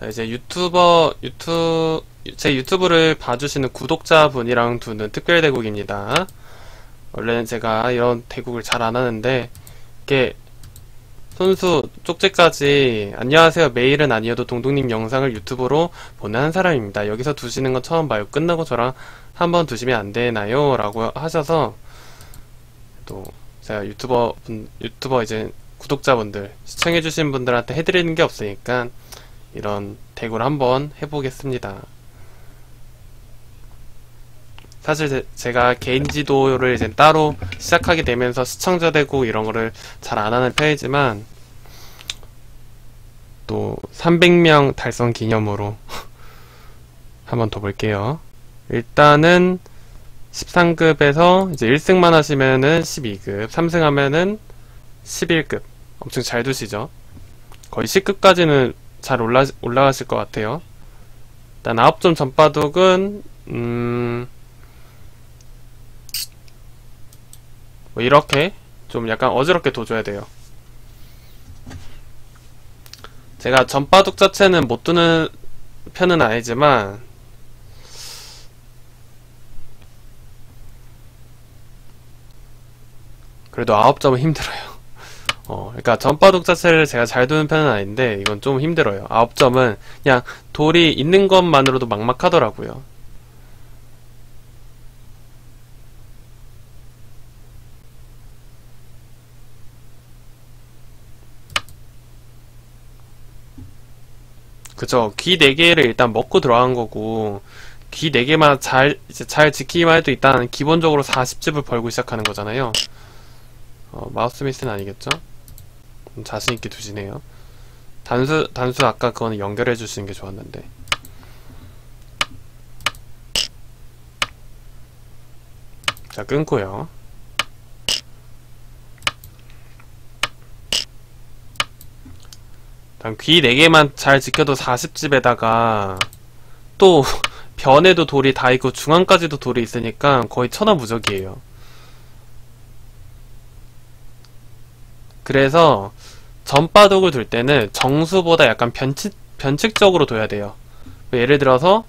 자, 이제 유튜버, 유튜, 제 유튜브를 봐주시는 구독자분이랑 두는 특별 대국입니다. 원래는 제가 이런 대국을 잘 안 하는데, 이게, 손수 쪽지까지, 안녕하세요. 메일은 아니어도 동동님 영상을 유튜브로 보는 한 사람입니다. 여기서 두시는 건 처음 봐요. 끝나고 저랑 한번 두시면 안 되나요? 라고 하셔서, 또, 제가 유튜버 분, 유튜버 이제 구독자분들, 시청해주신 분들한테 해드리는 게 없으니까, 이런 대구를 한번 해보겠습니다. 사실 제- 제가 개인 지도를 이제 따로 시작하게 되면서 시청자 대구 이런 거를 잘 안 하는 편이지만 또 300명 달성 기념으로 한번 더 볼게요. 일단은 13급에서 이제 1승만 하시면은 12급, 3승 하면은 11급. 엄청 잘 두시죠? 거의 10급까지는 잘 올라, 올라가실 것 같아요. 일단 9점 전바둑은, 음, 뭐 이렇게 좀 약간 어지럽게 둬줘야 돼요. 제가 전바둑 자체는 못 두는 편은 아니지만, 그래도 9점은 힘들어요. 어, 그러니까 전바둑 자체를 제가 잘 두는 편은 아닌데 이건 좀 힘들어요. 아홉 점은 그냥 돌이 있는 것만으로도 막막하더라고요. 그죠. 귀 4개를 일단 먹고 들어간 거고, 귀 4개만 잘, 이제 잘 지키기만 해도 일단 기본적으로 40집을 벌고 시작하는 거잖아요. 어, 마우스 미스는 아니겠죠? 음, 자신있게 두시네요. 단수, 단수 아까 그거는 연결해 주시는 게 좋았는데. 자, 끊고요. 일단 귀 4개만 잘 지켜도 40집에다가 또 변에도 돌이 다 있고 중앙까지도 돌이 있으니까 거의 천하무적이에요. 그래서 전바둑을 둘 때는 정수보다 약간 변칙, 변칙적으로 둬야 돼요. 예를 들어서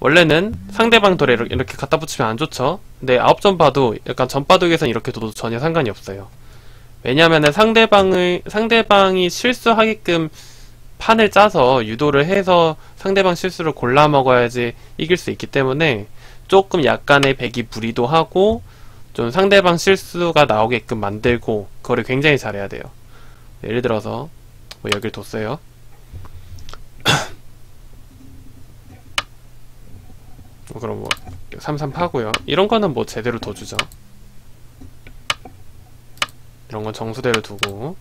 원래는 상대방 돌에 이렇게- 갖다 붙이면 안 좋죠. 근데 아홉 점 봐도 약간 전바둑에선 이렇게 둬도 전혀 상관이 없어요. 왜냐면은 상대방의 상대방이 실수하게끔 판을 짜서 유도를 해서 상대방 실수를 골라 먹어야지 이길 수 있기 때문에 조금 약간의 배기 불이도 하고 좀 상대방 실수가 나오게끔 만들고 그거를 굉장히 잘해야 돼요. 예를 들어서 뭐 여길 뒀어요. 뭐 그럼 뭐 삼삼 파고요. 이런 거는 뭐 제대로 둬주죠. 이런 건 정수대로 두고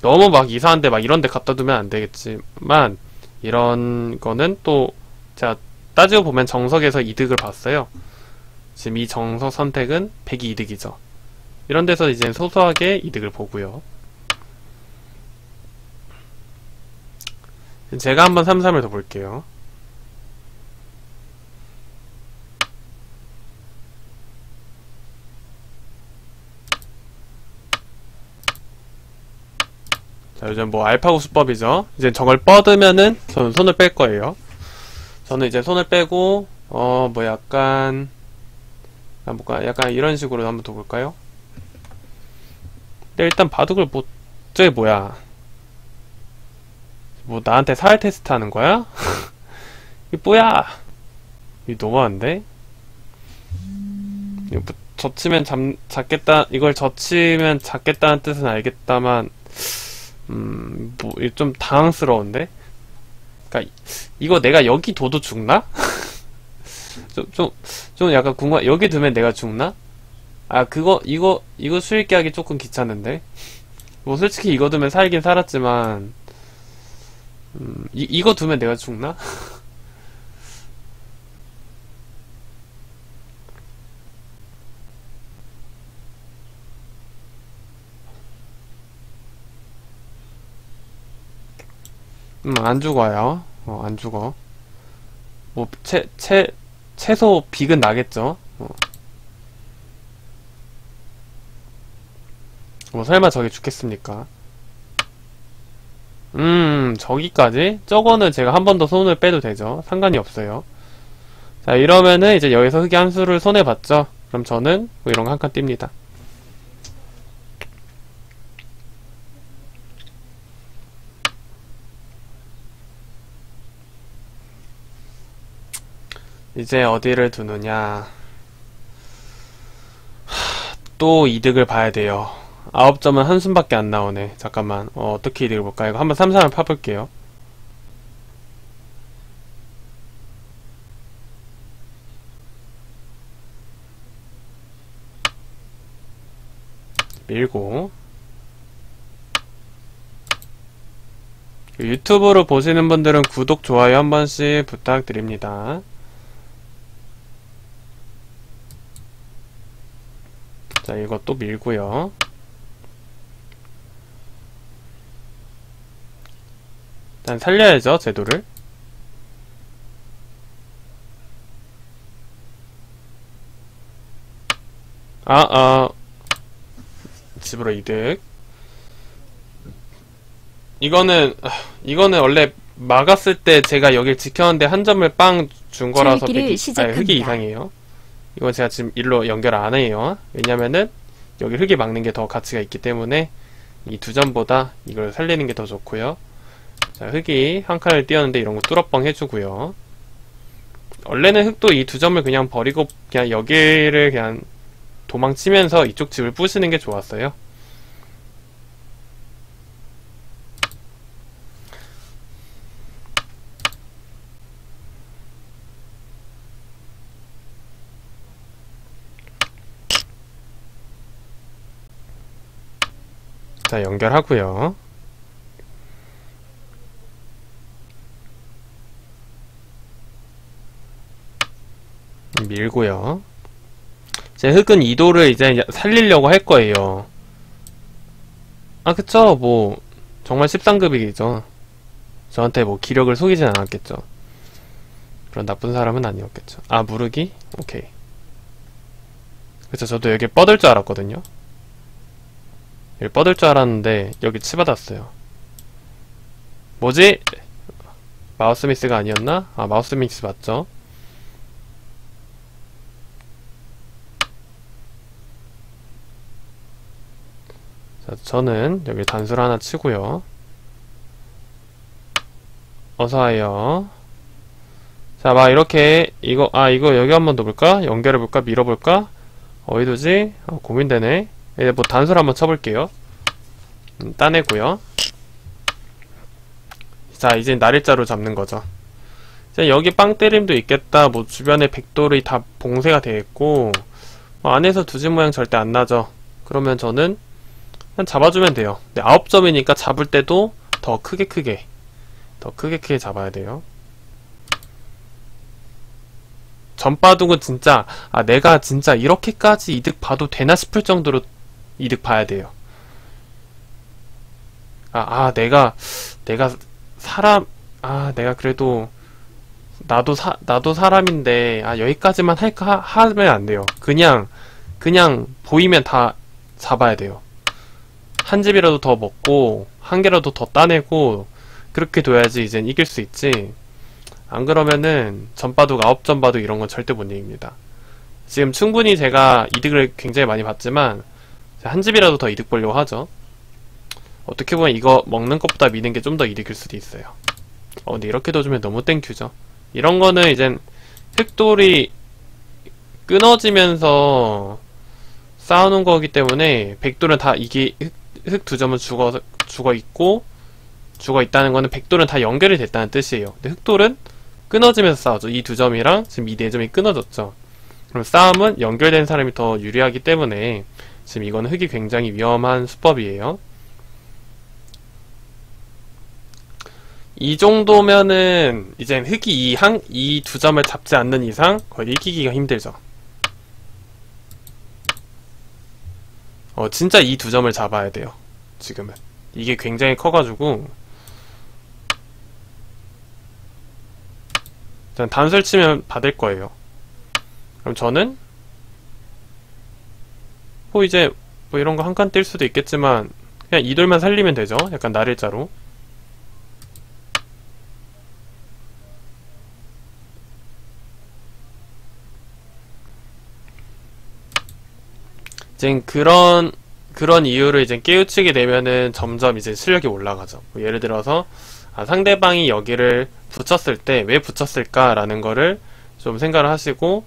너무 막 이상한데 막 이런 데 갖다 두면 안 되겠지만 이런 거는 또 제가 따지고 보면 정석에서 이득을 봤어요. 지금 이 정석 선택은 100이 이득이죠. 이런 데서 이제 소소하게 이득을 보고요. 제가 한번 3-3을 더 볼게요. 자, 요즘 뭐 알파고 수법이죠. 이제 저걸 뻗으면은 저는 손을 뺄 거예요. 저는 이제 손을 빼고 어 뭐 약간 아, 뭐가 약간 이런 식으로 한번 둬볼까요? 근데 일단 바둑을 못 저게 뭐야? 뭐 나한테 사회 테스트 하는 거야? 이게 뭐야? 이거 너무한데? 이거 뭐 젖히면 잠, 잡겠다, 이걸 젖히면 잡겠다는 뜻은 알겠다만, 음, 뭐, 이거 좀 당황스러운데? 그니까, 이거 내가 여기 둬도 죽나? 좀, 좀, 좀 약간 궁금, 여기 두면 내가 죽나? 아, 그거, 이거, 이거 수익기 하기 조금 귀찮은데? 뭐, 솔직히 이거 두면 살긴 살았지만, 음, 이, 이거 두면 내가 죽나? 음, 안 죽어요. 어, 안 죽어. 뭐, 채, 채, 채소 빅은 나겠죠? 어. 뭐, 설마 저게 죽겠습니까? 음, 저기까지 저거는 제가 한 번 더 손을 빼도 되죠 상관이 없어요 자 이러면은 이제 여기서 흑이 한 수를 손해봤죠 그럼 저는 뭐 이런 거 한 칸 띱니다 이제 어디를 두느냐? 하, 또 이득을 봐야 돼요. 아홉 점은 한숨밖에 안 나오네. 잠깐만. 어, 어떻게 이득을 볼까? 이거 한번 삼삼을 파볼게요. 밀고. 유튜브로 보시는 분들은 구독, 좋아요 한 번씩 부탁드립니다. 자, 이것도 밀고요. 일단 살려야죠, 제도를. 아, 아. 집으로 이득. 이거는, 아, 이거는 원래 막았을 때 제가 여길 지켰는데 한 점을 빵 준 거라서 시작합니다. 아니, 흑이 이상해요. 이건 제가 지금 일로 연결 안 해요. 왜냐면은 여기 흑이 막는 게 더 가치가 있기 때문에 이 두 점보다 이걸 살리는 게 더 좋고요. 자, 흑이 한 칸을 띄었는데 이런 거 뚫어뻥 해주고요. 원래는 흑도 이 두 점을 그냥 버리고 그냥 여기를 그냥 도망치면서 이쪽 집을 부시는 게 좋았어요. 자, 연결하고요. 밀고요. 제 흑은 이도를 이제 살리려고 할 거예요. 아, 그쵸. 뭐, 정말 13급이죠. 저한테 뭐 기력을 속이진 않았겠죠. 그런 나쁜 사람은 아니었겠죠. 아, 무르기? 오케이. 그쵸, 저도 여기 뻗을 줄 알았거든요. 여기 뻗을 줄 알았는데, 여기 치받았어요. 뭐지? 마우스 미스가 아니었나? 아, 마우스 미스 맞죠? 자, 저는 여기 단수를 하나 치고요. 어서와요. 자, 막 이렇게 이거 아 이거 여기 한번 넣어볼까? 연결해볼까? 밀어볼까? 어디 두지? 어, 고민되네. 이제 뭐 단수를 한번 쳐볼게요. 음, 따내고요. 자, 이제 날일자로 잡는 거죠. 이제 여기 빵 때림도 있겠다. 뭐 주변에 백돌이 다 봉쇄가 되어 있고 뭐 안에서 두지 모양 절대 안 나죠. 그러면 저는 그냥 잡아주면 돼요. 네, 9점이니까 잡을 때도 더 크게 크게 더 크게 크게 잡아야 돼요. 전바둑은 진짜 아 내가 진짜 이렇게까지 이득 봐도 되나 싶을 정도로 이득 봐야 돼요. 아, 아 내가 내가 사람 아 내가 그래도 나도 사 나도 사람인데 아 여기까지만 할까 하, 하면 안 돼요. 그냥 그냥 보이면 다 잡아야 돼요. 한 집이라도 더 먹고 한 개라도 더 따내고 그렇게 둬야지 이젠 이길 수 있지 안 그러면은 전바둑 아홉 전바둑 이런 건 절대 못 이깁니다 지금 충분히 제가 이득을 굉장히 많이 봤지만 한 집이라도 더 이득 보려고 하죠 어떻게 보면 이거 먹는 것보다 미는 게 좀 더 이득일 수도 있어요 어 근데 이렇게 둬주면 너무 땡큐죠 이런 거는 이젠 흑돌이 끊어지면서 싸우는 거기 때문에 백돌은 다 이게 흑 두 점은 죽어 죽어 있고 죽어 있다는 거는 백돌은 다 연결이 됐다는 뜻이에요. 근데 흑돌은 끊어지면서 싸우죠. 이 두 점이랑 지금 이 네 점이 끊어졌죠. 그럼 싸움은 연결된 사람이 더 유리하기 때문에 지금 이거는 흑이 굉장히 위험한 수법이에요. 이 정도면은 이젠 흑이 이한이두 점을 잡지 않는 이상 거의 이기기가 힘들죠. 어, 진짜 이 두 점을 잡아야 돼요. 지금은. 이게 굉장히 커가지고. 일단 단술 치면 받을 거예요. 그럼 저는, 코 이제 뭐 이런 거 한칸뗄 수도 있겠지만 그냥 이 돌만 살리면 되죠. 약간 날일자로 이제 그런 그런 이유를 이제 깨우치게 되면은 점점 이제 실력이 올라가죠. 뭐 예를 들어서 아, 상대방이 여기를 붙였을 때 왜 붙였을까라는 거를 좀 생각을 하시고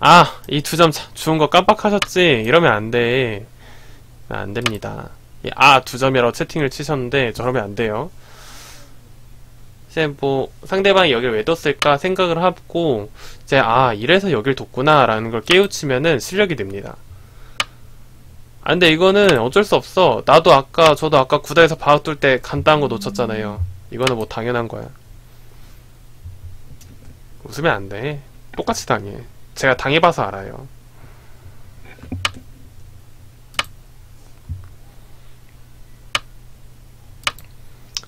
아, 이 두 점 주운 거 깜빡하셨지? 이러면 안 돼. 아, 안 됩니다. 아, 두 점이라고 채팅을 치셨는데, 저러면 안 돼요. 이제 뭐, 상대방이 여길 왜 뒀을까 생각을 하고, 이제, 아, 이래서 여길 뒀구나, 라는 걸 깨우치면은 실력이 됩니다. 아, 근데 이거는 어쩔 수 없어. 나도 아까, 저도 아까 구다에서 바둑 둘때 간단한 거 놓쳤잖아요. 이거는 뭐 당연한 거야. 웃으면 안 돼. 똑같이 당해. 제가 당해봐서 알아요.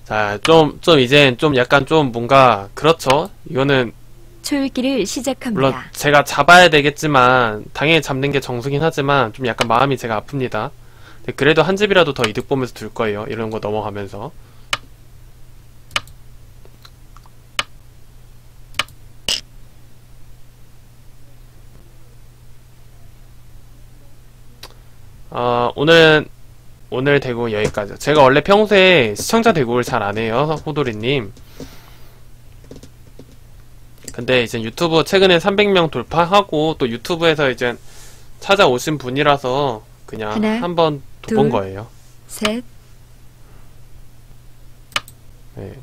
자, 좀, 좀 이젠 좀 약간 좀 뭔가, 그렇죠? 이거는, 초읽기를 시작합니다. 물론 제가 잡아야 되겠지만, 당연히 잡는 게 정수긴 하지만, 좀 약간 마음이 제가 아픕니다. 그래도 한 집이라도 더 이득 보면서 둘 거예요. 이런 거 넘어가면서. 어, 오늘은, 오늘 대구 여기까지요. 제가 원래 평소에 시청자 대구를 잘 안 해요, 호돌이님. 근데 이제 유튜브 최근에 300명 돌파하고 또 유튜브에서 이제 찾아오신 분이라서 그냥 하나, 한번 둘. 거예요. 셋, 네.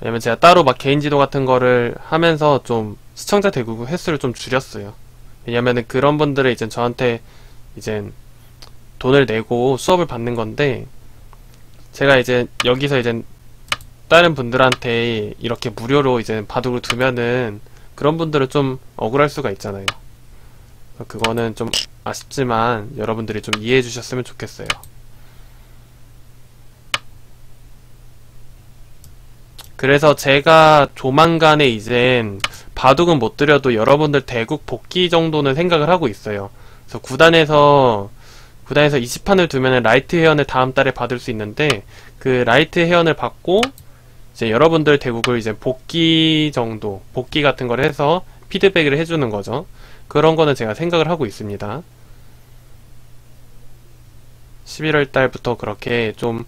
왜냐면 제가 따로 막 개인 지도 같은 거를 하면서 좀 시청자 대구 횟수를 좀 줄였어요. 왜냐면은 그런 분들을 이제 저한테 이제 돈을 내고 수업을 받는 건데 제가 이제 여기서 이제 다른 분들한테 이렇게 무료로 이제 바둑을 두면은 그런 분들은 좀 억울할 수가 있잖아요. 그거는 좀 아쉽지만 여러분들이 좀 이해해 주셨으면 좋겠어요. 그래서 제가 조만간에 이젠 바둑은 못 드려도 여러분들 대국 복귀 정도는 생각을 하고 있어요. 그래서 구단에서 구단에서 20판을 두면은 라이트 회원을 다음 달에 받을 수 있는데 그 라이트 회원을 받고 이제 여러분들 대국을 이제 복귀 정도 복귀 같은 걸 해서 피드백을 해주는 거죠. 그런 거는 제가 생각을 하고 있습니다. 11월 달부터 그렇게 좀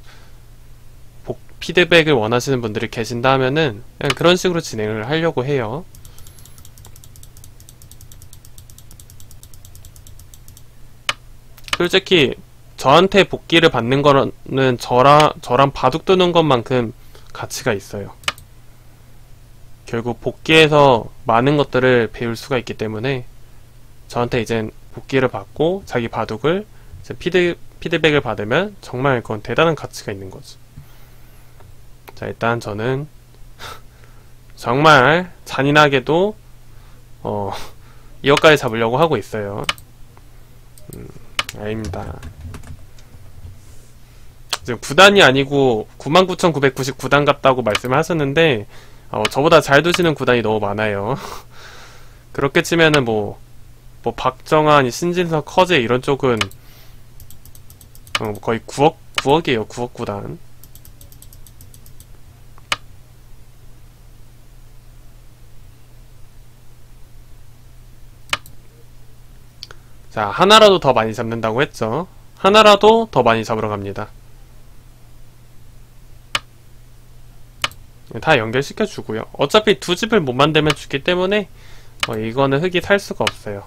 복- 피드백을 원하시는 분들이 계신다 하면은 그냥 그런 식으로 진행을 하려고 해요. 솔직히 저한테 복귀를 받는 거는 저랑 저랑 바둑 두는 것만큼 가치가 있어요. 결국 복귀해서 많은 것들을 배울 수가 있기 때문에 저한테 이젠 복귀를 받고 자기 바둑을 피드 피드백을 받으면 정말 그건 대단한 가치가 있는 거죠. 자 일단 저는 정말 잔인하게도 어 이것까지 잡으려고 하고 있어요. 음, 아닙니다. 지금 9단이 아니고 99,999단 같다고 말씀을 하셨는데 어, 저보다 잘 두시는 구단이 너무 많아요. 그렇게 치면은 뭐, 뭐 박정환, 신진석, 커제 이런 쪽은 어, 거의 9억 9억이에요. 9억 구단. 자, 하나라도 더 많이 잡는다고 했죠. 하나라도 더 많이 잡으러 갑니다. 다 연결시켜 주고요. 어차피 두 집을 못 만들면 죽기 때문에 어, 이거는 흙이 살 수가 없어요.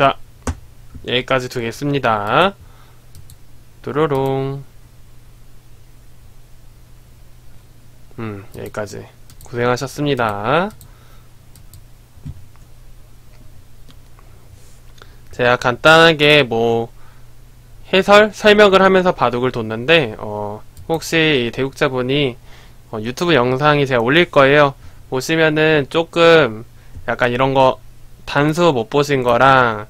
자, 여기까지 두겠습니다. 뚜루룽. 음, 여기까지. 고생하셨습니다. 제가 간단하게 뭐, 해설? 설명을 하면서 바둑을 뒀는데, 어, 혹시 이 대국자분이 어, 유튜브 영상이 제가 올릴 거예요. 보시면은 조금 약간 이런 거 단수 못 보신 거랑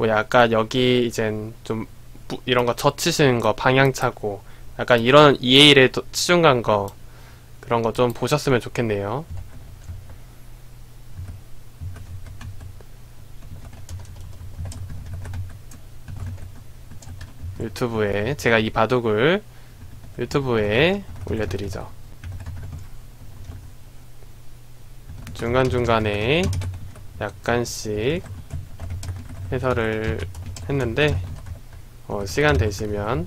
뭐 약간 여기 이젠 좀 무- 이런 거 젖히시는 거 방향 차고 약간 이런 EA를 치중 간 거 그런 거 좀 보셨으면 좋겠네요. 유튜브에 제가 이 바둑을 유튜브에 올려드리죠. 중간중간에 약간씩 해설을 했는데 어, 시간 되시면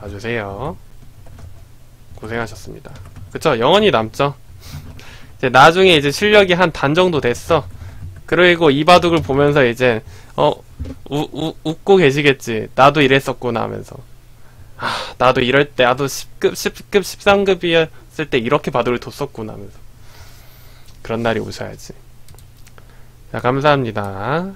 봐주세요. 고생하셨습니다. 그쵸? 영원히 남죠? 이제 나중에 이제 실력이 한 단 정도 됐어. 그리고 이 바둑을 보면서 이제, 어, 우, 우, 웃고 계시겠지. 나도 이랬었구나 하면서. 아, 나도 이럴 때, 나도 10급, 10급, 13급이었을 때 이렇게 바둑을 뒀었구나 하면서. 그런 날이 오셔야지. 자, 감사합니다.